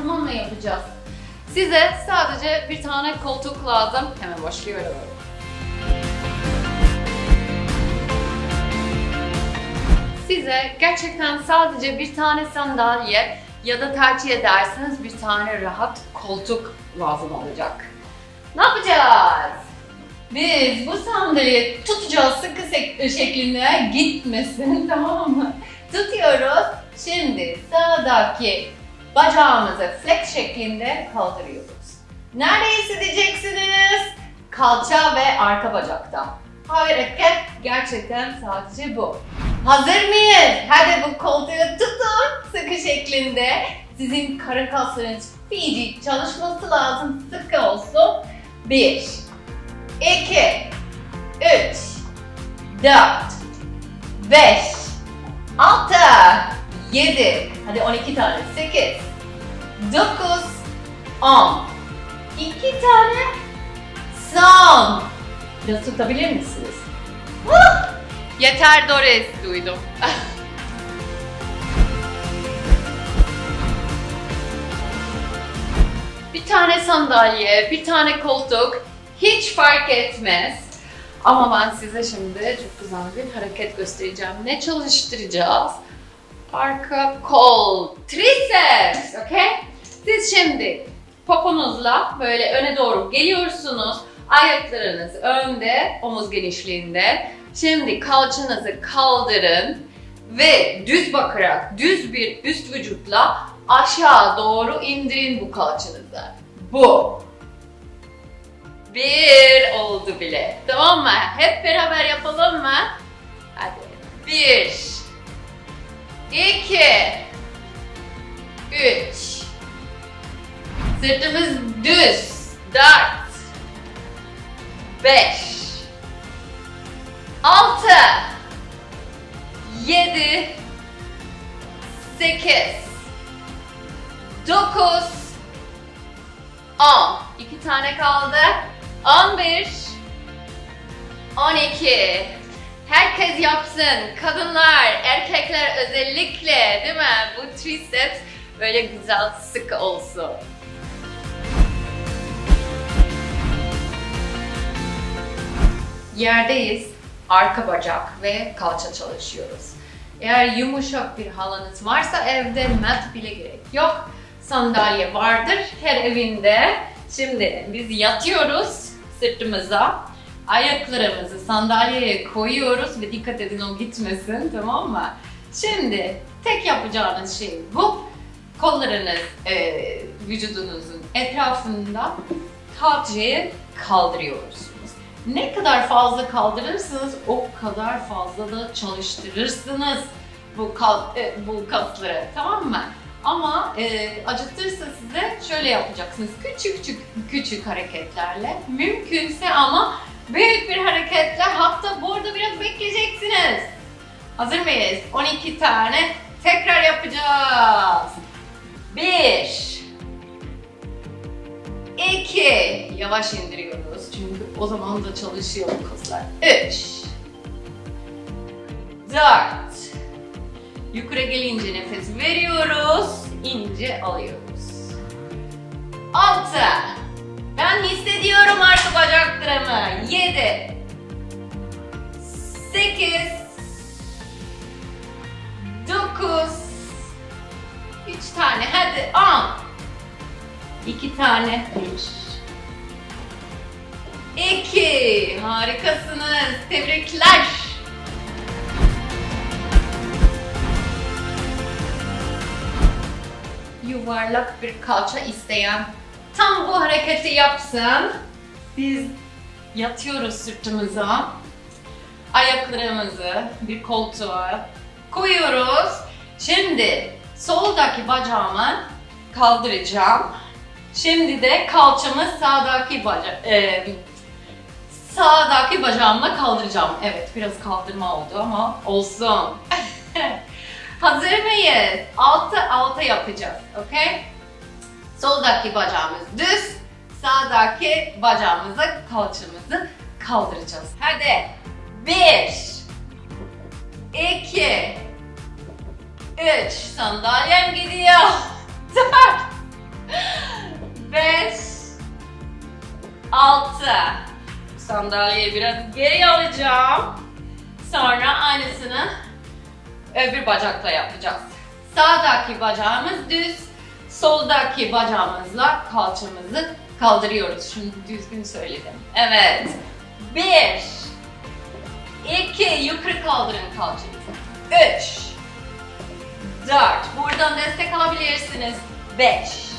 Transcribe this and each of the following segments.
antrenmanla yapacağız. Size sadece bir tane koltuk lazım. Hemen başlıyorum. Size gerçekten sadece bir tane sandalye ya da tercih ederseniz bir tane rahat koltuk lazım olacak. Ne yapacağız? Biz bu sandalyeyi tutacağız sıkı sek- şeklinde gitmesin tamam mı? Tutuyoruz. Şimdi sağdaki bacağımızı flex şeklinde kaldırıyoruz. Nerede hissedeceksiniz? Kalça ve arka bacakta. Hareket gerçekten sadece bu. Hazır mıyız? Hadi bu koltuğu tutun sıkı şeklinde. Sizin karın kaslarınız fiji çalışması lazım. Sıkı olsun. 1 2 3 4 5 6 7 Hadi 12 tane 8 9 10 2 tane son Biraz tutabilir misiniz? Yeter Doris duydum. bir tane sandalye, bir tane koltuk hiç fark etmez. Ama ben size şimdi çok güzel bir hareket göstereceğim. Ne çalıştıracağız? Arka kol, triceps, okay? Siz şimdi poponuzla böyle öne doğru geliyorsunuz. Ayaklarınız önde, omuz genişliğinde. Şimdi kalçanızı kaldırın ve düz bakarak, düz bir üst vücutla aşağı doğru indirin bu kalçanızı. Bu. Bir oldu bile. Tamam mı? Hep beraber yapalım mı? Yedi. Sekiz. Dokuz. On. İki tane kaldı. On bir. On iki. Herkes yapsın. Kadınlar, erkekler özellikle değil mi? Bu triceps böyle güzel sıkı olsun. Yerdeyiz. Arka bacak ve kalça çalışıyoruz. Eğer yumuşak bir halınız varsa evde mat bile gerek yok. Sandalye vardır her evinde. Şimdi biz yatıyoruz sırtımıza. Ayaklarımızı sandalyeye koyuyoruz ve dikkat edin o gitmesin tamam mı? Şimdi tek yapacağınız şey bu. Kollarınız e, vücudunuzun etrafında kalçayı kaldırıyorsunuz. Ne kadar fazla kaldırırsınız o kadar fazla da çalıştırırsınız bu, kal, e, bu kasları tamam mı? Ama e, acıtırsa size şöyle yapacaksınız küçük küçük küçük hareketlerle mümkünse ama büyük bir hareketle hatta burada biraz bekleyeceksiniz. Hazır mıyız? 12 tane tekrar yapacağız. Yavaş indiriyoruz. Çünkü o zaman da çalışıyor bu kaslar. 3 4 Yukarı gelince nefes veriyoruz, ince alıyoruz. 6 Ben hissediyorum arka bacaklarımı. 7 8 9 3 tane hadi 10 2 tane 1 2 Harikasınız. Tebrikler. Yuvarlak bir kalça isteyen tam bu hareketi yapsın. Biz yatıyoruz sırtımıza. Ayaklarımızı bir koltuğa koyuyoruz. Şimdi soldaki bacağımı kaldıracağım. Şimdi de kalçamı sağdaki baca e, sağdaki bacağımla kaldıracağım. Evet biraz kaldırma oldu ama olsun. Hazır mıyız? Altı altı yapacağız. Okay? Soldaki bacağımız düz, sağdaki bacağımızı, kalçamızı kaldıracağız. Hadi. Bir, iki, üç. Sandalyem gidiyor. Dört, Beş. Altı. Sandalyeyi biraz geri alacağım. Sonra aynısını öbür bacakla yapacağız. Sağdaki bacağımız düz, soldaki bacağımızla kalçamızı kaldırıyoruz. Şunu düzgün söyledim. Evet. Bir. İki. Yukarı kaldırın kalçanızı. Üç. Dört. Buradan destek alabilirsiniz. Beş.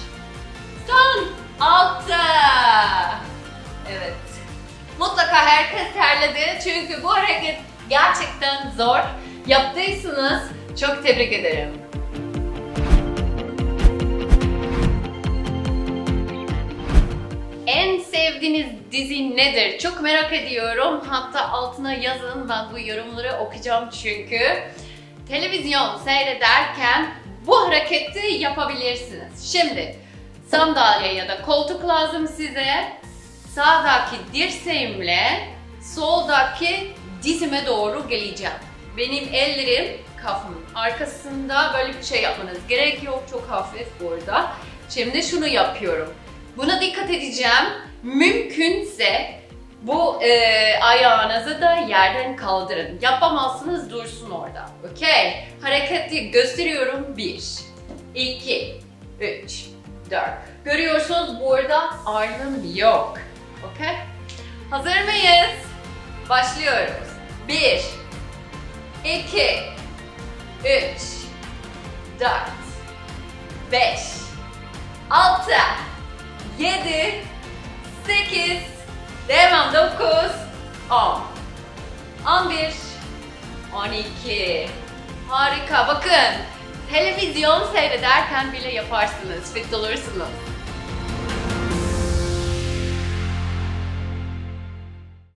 Herkes terledi çünkü bu hareket gerçekten zor. Yaptıysanız çok tebrik ederim. En sevdiğiniz dizi nedir? Çok merak ediyorum. Hatta altına yazın ben bu yorumları okuyacağım çünkü. Televizyon seyrederken bu hareketi yapabilirsiniz. Şimdi sandalye ya da koltuk lazım size. Sağdaki dirseğimle soldaki dizime doğru geleceğim. Benim ellerim kafamın arkasında böyle bir şey yapmanız gerek yok. Çok hafif burada. Şimdi şunu yapıyorum. Buna dikkat edeceğim. Mümkünse bu e, ayağınızı da yerden kaldırın. Yapamazsınız dursun orada. Okey? Hareketi gösteriyorum. 1, 2, 3, 4. Görüyorsunuz burada ağırlığım yok. Okey? Hazır mıyız? Başlıyoruz. 1, 2, 3, 4, 5, 6, 7, 8, devam 9, 10, 11, 12. Harika. Bakın televizyon seyrederken bile yaparsınız. Fit olursunuz.